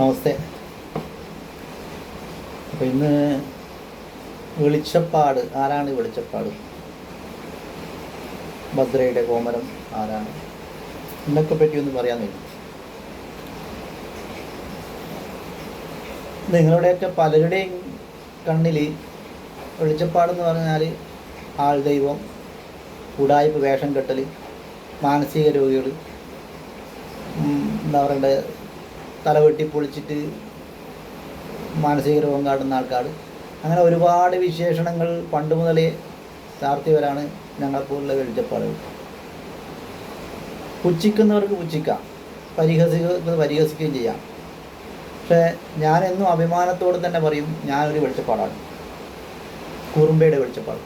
നമസ്തേ അപ്പോൾ ഇന്ന് വെളിച്ചപ്പാട് ആരാണ് വെളിച്ചപ്പാട്? ഭദ്രയുടെ കോമരം ആരാണ്? എന്നൊക്കെ പറ്റി ഒന്ന് പറയാൻ വേണ്ടി നിങ്ങളുടെയൊക്കെ പലരുടെയും കണ്ണിൽ വെളിച്ചപ്പാടെന്ന് പറഞ്ഞാൽ ആൾ ദൈവം വേഷം കെട്ടൽ മാനസിക രോഗികൾ എന്താ പറയണ്ടേ? തലവെട്ടി പൊളിച്ചിട്ട് മാനസിക രോഗം കാട്ടുന്ന ആൾക്കാർ അങ്ങനെ ഒരുപാട് വിശേഷണങ്ങൾ പണ്ട് മുതലേ ചാർത്തിയവരാണ് ഞങ്ങളെപ്പോലുള്ള വെളിച്ചപ്പാടുകൾ. പുച്ഛിക്കുന്നവർക്ക് പുച്ഛിക്കാം. പരിഹസിക്കുന്നത് പരിഹസിക്കുകയും ചെയ്യാം. പക്ഷേ ഞാനെന്നും അഭിമാനത്തോടെ തന്നെ പറയും ഞാനൊരു വെളിച്ചപ്പാടാണ്. കുറുമ്പയുടെ വെളിച്ചപ്പാട്.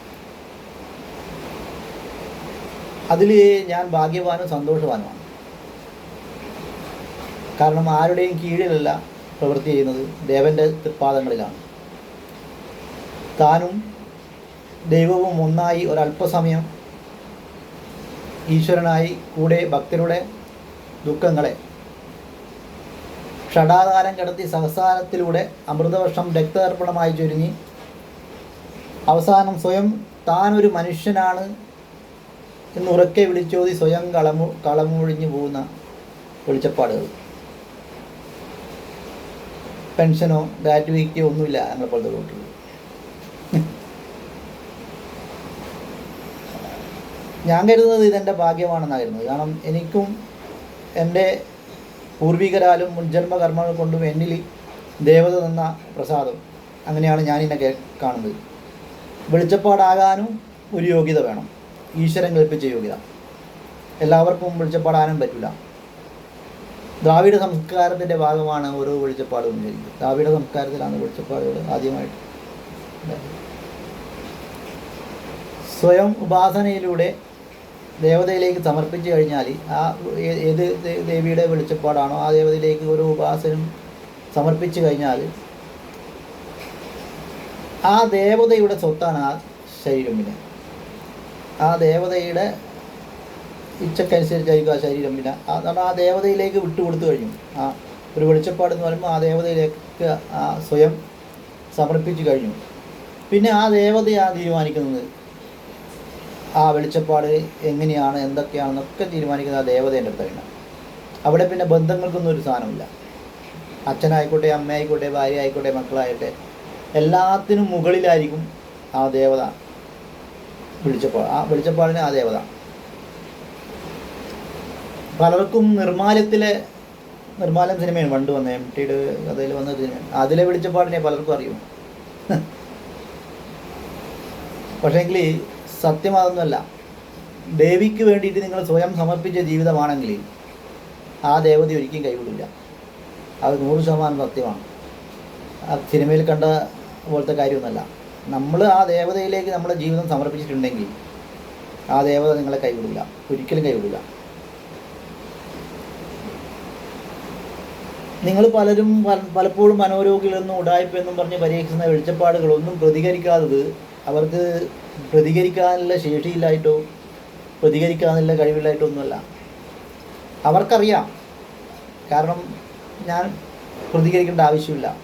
അതിൽ ഞാൻ ഭാഗ്യവാനും സന്തോഷവാനുമാണ്. കാരണം ആരുടെയും കീഴിലല്ല പ്രവൃത്തി ചെയ്യുന്നത്. ദേവന്റെ തൃപ്പാദങ്ങളിലാണ്. താനും ദൈവവും ഒന്നായി ഒരല്പസമയം ഈശ്വരനായി കൂടെ ഭക്തരുടെ ദുഃഖങ്ങളെ ഷടാകാരം കടത്തി സഹസാരത്തിലൂടെ അമൃതവർഷം രക്തതർപ്പണമായി ചുരുങ്ങി. അവസാനം സ്വയം താനൊരു മനുഷ്യനാണ് എന്നുറക്കെ വിളിച്ചോതി സ്വയം കളമു കളമൊഴിഞ്ഞു പോകുന്ന വെളിച്ചപ്പാടുകൾ. പെൻഷനോ ഗ്രാറ്റുവിറ്റിയോ ഒന്നുമില്ല ഞങ്ങളെ പോലത്തെ കുട്ടികൾ ഞാൻ കരുതുന്നത് ഇതെന്റെ ഭാഗ്യമാണെന്നാണ് കരുതുന്നത് കാരണം എനിക്കും എന്റെ പൂർവികരാലും മുൻജന്മ കർമ്മങ്ങൾ കൊണ്ടും എന്നിൽ ദേവത തന്ന പ്രസാദം അങ്ങനെയാണ് ഞാനിന്നെ കേ കാണുന്നത്. വെളിച്ചപ്പാടാകാനും ഒരു യോഗ്യത വേണം. ഈശ്വരൻ കൽപ്പിച്ച യോഗ്യത. എല്ലാവർക്കും വെളിച്ചപ്പാടാനും പറ്റില്ല. ദ്രാവിഡ സംസ്കാരത്തിന്റെ ഭാഗമാണ് ഓരോ വെളിച്ചപ്പാടും ശരിക്കും ദ്രാവിഡ സംസ്കാരത്തിലാണ് വെളിച്ചപ്പാടുകൾ ആദ്യമായിട്ട് സ്വയം ഉപാസനയിലൂടെ ദേവതയിലേക്ക് സമർപ്പിച്ചു കഴിഞ്ഞാൽ ആ ഏത് ദേവിയുടെ വെളിച്ചപ്പാടാണോ ആ ദേവതയിലേക്ക് ഒരു ഉപാസനം സമർപ്പിച്ചു കഴിഞ്ഞാൽ ആ ദേവതയുടെ സ്വത്താണ് ആ ശരീരം പിന്നെ. ആ ദേവതയുടെ ഇച്ഛക്കനുസരിച്ചായിരിക്കും ആ ശരീരം. പിന്നെ അതാണ് ആ ദേവതയിലേക്ക് വിട്ടുകൊടുത്തു കഴിഞ്ഞു. ആ ഒരു വെളിച്ചപ്പാട് എന്ന് പറയുമ്പോൾ ആ ദേവതയിലേക്ക് ആ സ്വയം സമർപ്പിച്ചു കഴിഞ്ഞു. പിന്നെ ആ ദേവതയാണ് തീരുമാനിക്കുന്നത്. ആ വെളിച്ചപ്പാട് എങ്ങനെയാണ് എന്തൊക്കെയാണെന്നൊക്കെ തീരുമാനിക്കുന്നത് ആ ദേവതേന്റെ അടുത്താണ് അവിടെ പിന്നെ ബന്ധങ്ങൾക്കൊന്നും ഒരു സാധനമില്ല അച്ഛനായിക്കോട്ടെ അമ്മയായിക്കോട്ടെ ഭാര്യ ആയിക്കോട്ടെ മക്കളായിട്ടെ എല്ലാത്തിനും മുകളിലായിരിക്കും ആ ദേവത. വെളിച്ചപ്പാട് ആ വെളിച്ചപ്പാടിന് ആ ദേവത. പലർക്കും നിർമ്മാല്യത്തിലെ നിർമ്മാലം സിനിമയാണ്. പണ്ട് വന്ന എം ടിയുടെ കഥയിൽ വന്ന സിനിമയാണ്. അതിലെ വെളിച്ചപ്പാടിനെ പലർക്കും അറിയും. പക്ഷേങ്കിൽ സത്യം അതൊന്നുമല്ല. ദേവിക്ക് വേണ്ടിയിട്ട് നിങ്ങൾ സ്വയം സമർപ്പിച്ച ജീവിതമാണെങ്കിൽ ആ ദേവത ഒരിക്കലും കൈവിടില്ല. അത് നൂറ് ശതമാനം സത്യമാണ്. ആ സിനിമയിൽ കണ്ട പോലത്തെ കാര്യമൊന്നുമല്ല. നമ്മൾ ആ ദേവതയിലേക്ക് നമ്മുടെ ജീവിതം സമർപ്പിച്ചിട്ടുണ്ടെങ്കിൽ ആ ദേവത നിങ്ങളെ കൈവിടില്ല. ഒരിക്കലും കൈവിടില്ല. നിങ്ങൾ പലരും പല- പലപ്പോഴും മനോരോഗികളെന്നും ഉടായ്പെന്നും പറഞ്ഞ് പരീക്ഷിക്കുന്ന വെളിച്ചപ്പാടുകളൊന്നും പ്രതികരിക്കാത്തത് അവർക്ക് പ്രതികരിക്കാനുള്ള ശേഷിയില്ലായിട്ടോ പ്രതികരിക്കാനുള്ള കഴിവില്ലായിട്ടോ ഒന്നുമല്ല. അവർക്കറിയാം. കാരണം ഞാൻ പ്രതികരിക്കേണ്ട ആവശ്യമില്ല.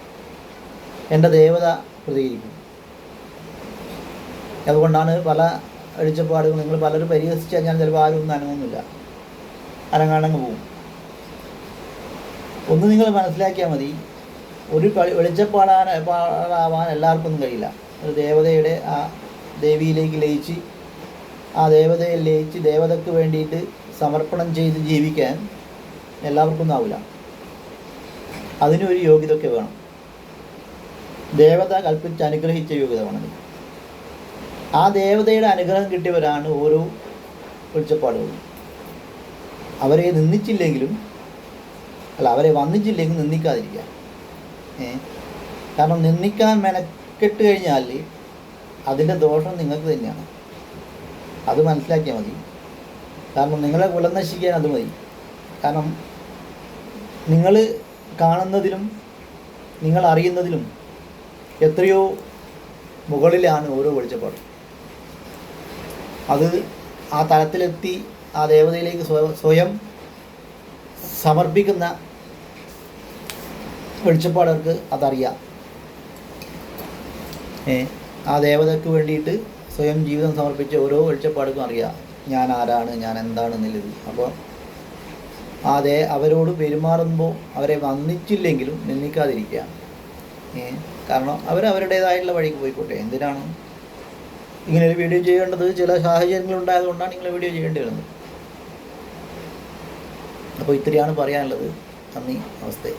എന്റെ ദേവത പ്രതികരിക്കും. അതുകൊണ്ടാണ് പല വെളിച്ചപ്പാടുകൾ നിങ്ങൾ പലരും പരിഹസിച്ചാൽ ഞാൻ ചിലപ്പോൾ ആരും ഒന്നും അനങ്ങുന്നില്ല. അനങ്ങാണങ്ങ് പോകും. ഒന്ന് നിങ്ങൾ മനസ്സിലാക്കിയാൽ മതി. ഒരു കളി വെളിച്ചപ്പാടാൻ പാടാവാൻ എല്ലാവർക്കും ഒന്നും കഴിയില്ല. ഒരു ദേവതയുടെ ആ ദേവിയിലേക്ക് ലയിച്ച് ആ ദേവതയെ ലയിച്ച് ദേവതയ്ക്ക് വേണ്ടിയിട്ട് സമർപ്പണം ചെയ്ത് ജീവിക്കാൻ എല്ലാവർക്കും ആവില്ല അതിനൊരു യോഗ്യതയൊക്കെ വേണം. ദേവത കൽപ്പിച്ച് അനുഗ്രഹിച്ച യോഗ്യത വേണം ആ ദേവതയുടെ അനുഗ്രഹം കിട്ടിയവരാണ് ഓരോ വെളിച്ചപ്പാടുകളും. അവരെ നിന്ദിച്ചില്ലെങ്കിലും അല്ല അവരെ വന്നിച്ചില്ലെങ്കിൽ നിന്ദിക്കാതിരിക്കുക. കാരണം നിന്ദിക്കാൻ മെനക്കെട്ട് കഴിഞ്ഞാൽ അതിന്റെ ദോഷം നിങ്ങൾക്ക് തന്നെയാണ്. അത് മനസ്സിലാക്കിയാൽ മതി. കാരണം നിങ്ങളെ കുലം നശിക്കാൻ അത് മതി. കാരണം നിങ്ങൾ കാണുന്നതിലും നിങ്ങൾ അറിയുന്നതിലും എത്രയോ മുകളിലാണ് ഓരോ വെളിച്ചപ്പാട്. അത് ആ തലത്തിലെത്തി ആ ദേവതയിലേക്ക് സ്വ- സ്വയം സമർപ്പിക്കുന്ന വെളിച്ചപ്പാടർക്ക് അതറിയാം. ആ ദേവതയ്ക്ക് വേണ്ടിയിട്ട് സ്വയം ജീവിതം സമർപ്പിച്ച ഓരോ വെളിച്ചപ്പാടുക്കും അറിയാം. ഞാൻ ആരാണ് ഞാൻ എന്താണ് എന്നുള്ളത്. അപ്പോൾ അതെ അവരോട് പെരുമാറുമ്പോൾ അവരെ വന്നിച്ചില്ലെങ്കിലും നിന്ദിക്കാതിരിക്കുക കാരണം അവർ അവരുടേതായിട്ടുള്ള വഴിക്ക് പോയിക്കോട്ടെ. എന്തിനാണ് ഇങ്ങനെ ഒരു വീഡിയോ ചെയ്യേണ്ടത്? ചില സാഹചര്യങ്ങൾ ഉണ്ടായതുകൊണ്ടാണ് നിങ്ങൾ വീഡിയോ ചെയ്യേണ്ടി വരുന്നത്. അപ്പോൾ ഇത്രയാണ് പറയാനുള്ളത്. നന്ദി നമസ്തേ.